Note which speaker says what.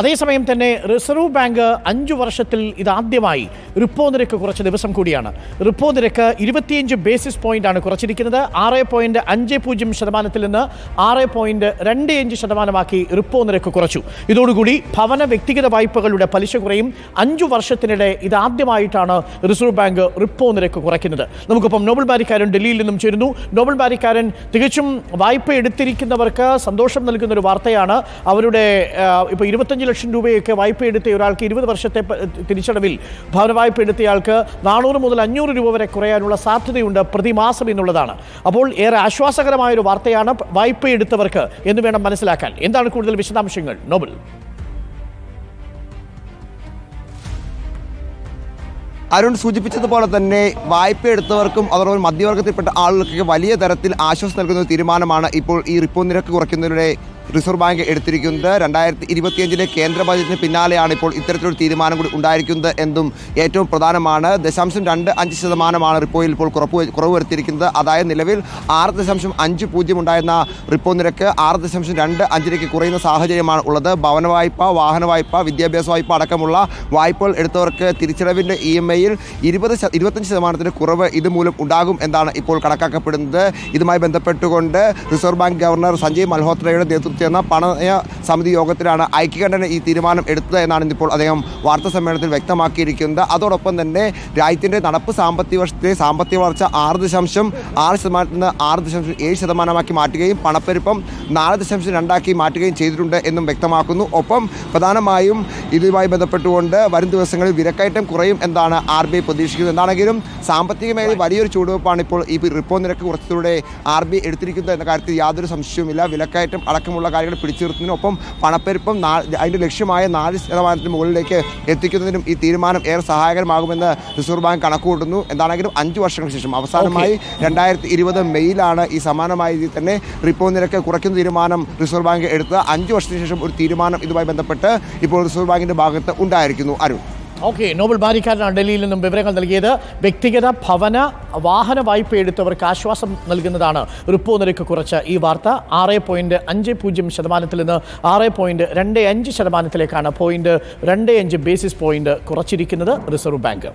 Speaker 1: അതേസമയം തന്നെ reserve bank അഞ്ചു വർഷത്തിൽ ഇതാദ്യമായി റിപ്പോ നിരക്ക് കുറച്ച ദിവസം കൂടിയാണ്. റിപ്പോ നിരക്ക് ഇരുപത്തിയഞ്ച് ബേസിസ് പോയിന്റ് ആണ് കുറച്ചിരിക്കുന്നത്. ആറ് പോയിന്റ് അഞ്ച് പൂജ്യം ശതമാനത്തിൽ നിന്ന് ആറ് പോയിന്റ് രണ്ട് അഞ്ച് ശതമാനമാക്കി റിപ്പോ നിരക്ക് കുറച്ചു. ഇതോടുകൂടി ഭവന വ്യക്തിഗത വായ്പകളുടെ പലിശ കുറയും. അഞ്ചു വർഷത്തിനിടെ ഇതാദ്യമായിട്ടാണ് റിസർവ് ബാങ്ക് റിപ്പോ നിരക്ക് കുറയ്ക്കുന്നത്. നമുക്കിപ്പം നോബൽ ബാരിക്കാരൻ ഡൽഹിയിൽ നിന്നും ചേരുന്നു. നോബൽ ബാരിക്കാരൻ തികച്ചും വായ്പ എടുത്തിരിക്കുന്നവർക്ക് സന്തോഷം നൽകുന്ന ഒരു വാർത്തയാണ്. അവരുടെ ഇപ്പോൾ ഇരുപത്തഞ്ച് ലക്ഷം രൂപയൊക്കെ വായ്പ എടുത്ത ഒരാൾക്ക് ഇരുപത് വർഷത്തെ തിരിച്ചടവിൽ ഭവന വായ്പ എടുത്തയാൾക്ക് നാനൂറ് മുതൽ അഞ്ഞൂറ് രൂപ വരെ കുറയാനുള്ള സാധ്യതയുണ്ട് പ്രതിമാസം എന്നുള്ളതാണ്. അപ്പോൾ ഏറെ ആശ്വാസകരമായ ഒരു വാർത്തയാണ് വായ്പ എടുത്തവർക്ക് എന്ന് വേണം മനസ്സിലാക്കാൻ. എന്താണ് കൂടുതൽ വിശദാംശങ്ങൾ? നോബൽ.
Speaker 2: അരുൺ സൂചിപ്പിച്ചതുപോലെ തന്നെ വായ്പ എടുത്തവർക്കും അതോടൊപ്പം മധ്യവർഗത്തിൽപ്പെട്ട ആളുകൾക്കൊക്കെ വലിയ തരത്തിൽ ആശ്വാസം നൽകുന്ന തീരുമാനമാണ് ഇപ്പോൾ ഈ റിപ്പോ നിരക്ക് കുറയ്ക്കുന്നതിലൂടെ റിസർവ് ബാങ്ക് എടുത്തിരിക്കുന്നത്. രണ്ടായിരത്തി ഇരുപത്തിയഞ്ചിലെ കേന്ദ്ര ബജറ്റിന് പിന്നാലെയാണ് ഇപ്പോൾ ഇത്തരത്തിലൊരു തീരുമാനം കൂടി ഉണ്ടായിരിക്കുന്നത് എന്നും ഏറ്റവും പ്രധാനമാണ്. ദശാംശം രണ്ട് അഞ്ച് ശതമാനമാണ് റിപ്പോയിൽ ഇപ്പോൾ കുറവ് കുറവ് വരുത്തിയിരിക്കുന്നത്. അതായത് നിലവിൽ ആറ് ദശാംശം അഞ്ച് പൂജ്യം ഉണ്ടായിരുന്ന റിപ്പോ നിരക്ക് ആറ് ദശാംശം രണ്ട് അഞ്ചിലേക്ക് കുറയുന്ന സാഹചര്യമാണ് ഉള്ളത്. ഭവന വായ്പ വാഹന വായ്പ വിദ്യാഭ്യാസ വായ്പ അടക്കമുള്ള വായ്പകൾ എടുത്തവർക്ക് തിരിച്ചടവിന്റെ ഇ എം ഐയിൽ ഇരുപത് ഇരുപത്തഞ്ച് ശതമാനത്തിന് കുറവ് ഇതുമൂലം ഉണ്ടാകും എന്നാണ് ഇപ്പോൾ കണക്കാക്കപ്പെടുന്നത്. ഇതുമായി ബന്ധപ്പെട്ടുകൊണ്ട് റിസർവ് ബാങ്ക് ഗവർണർ സഞ്ജയ് മൽഹോത്രയുടെ നേതൃത്വത്തിൽ ചേർന്ന പണയ സമിതി യോഗത്തിലാണ് ഐക്യകണ്ഠന ഈ തീരുമാനം എടുത്തത് എന്നാണ് ഇന്നിപ്പോൾ അദ്ദേഹം വാർത്താ സമ്മേളനത്തിൽ വ്യക്തമാക്കിയിരിക്കുന്നത്. അതോടൊപ്പം തന്നെ രാജ്യത്തിന്റെ നടപ്പ് സാമ്പത്തിക വർഷത്തെ സാമ്പത്തിക വളർച്ച ആറ് ദശാംശം ആറ് ശതമാനത്തിൽ നിന്ന് ആറ് ദശാംശം ഏഴ് ശതമാനമാക്കി മാറ്റുകയും പണപ്പെരുപ്പം നാല് ദശാംശം രണ്ടാക്കി മാറ്റുകയും ചെയ്തിട്ടുണ്ട് എന്നും വ്യക്തമാക്കുന്നു. ഒപ്പം പ്രധാനമായും ഇതുമായി ബന്ധപ്പെട്ടുകൊണ്ട് വരും ദിവസങ്ങളിൽ വിലക്കയറ്റം കുറയും എന്നാണ് ആർ ബി ഐ പ്രതീക്ഷിക്കുന്നത്. എന്താണെങ്കിലും സാമ്പത്തിക മേഖലയിൽ വലിയൊരു ചുവടുവെപ്പാണ് ഇപ്പോൾ ഈ റിപ്പോ നിരക്ക് കുറച്ചതിലൂടെ ആർ ബി ഐ എടുത്തിരിക്കുന്നത് എന്ന കാര്യത്തിൽ യാതൊരു സംശയവുമില്ല. വിലക്കയറ്റം അടക്കമുള്ള കാര്യങ്ങൾ പിടിച്ചു നിർത്തുന്നതിനൊപ്പം പണപ്പെരുപ്പം അതിന്റെ അതിന്റെ ലക്ഷ്യമായ നാല് ശതമാനത്തിന് മുകളിലേക്ക് എത്തിക്കുന്നതിനും ഈ തീരുമാനം ഏറെ സഹായകരമാകുമെന്ന് റിസർവ് ബാങ്ക് കണക്കുകൂട്ടുന്നു. എന്താണെങ്കിലും അഞ്ച് വർഷങ്ങൾക്ക് ശേഷം അവസാനമായി രണ്ടായിരത്തി ഇരുപത് മെയ്യിലാണ് ഈ സമാനമായ രീതിയിൽ തന്നെ റിപ്പോ നിരക്ക് കുറയ്ക്കുന്ന തീരുമാനം റിസർവ് ബാങ്ക് എടുത്ത് അഞ്ച് വർഷത്തിന് ശേഷം ഒരു തീരുമാനം ഇതുമായി ബന്ധപ്പെട്ട് ഇപ്പോൾ റിസർവ് ബാങ്കിന്റെ ഭാഗത്ത് ഉണ്ടായിരിക്കുന്നു. അരുൺ.
Speaker 1: ഓക്കെ നോബൽ ബാരിക്കാരനാണ് ഡൽഹിയിൽ നിന്നും വിവരങ്ങൾ നൽകിയത്. വ്യക്തിഗത ഭവന വാഹന വായ്പ എടുത്തവർക്ക് ആശ്വാസം നൽകുന്നതാണ്. റിപ്പോ നിരക്ക് കുറച്ച്. ഈ വാർത്ത ആറ് പോയിന്റ് അഞ്ച് പൂജ്യം ശതമാനത്തിൽ നിന്ന് ആറ് പോയിന്റ് രണ്ട് അഞ്ച് ശതമാനത്തിലേക്കാണ് പോയിന്റ് രണ്ട് അഞ്ച് ബേസിസ് പോയിന്റ് കുറച്ചിരിക്കുന്നത് റിസർവ് ബാങ്ക്.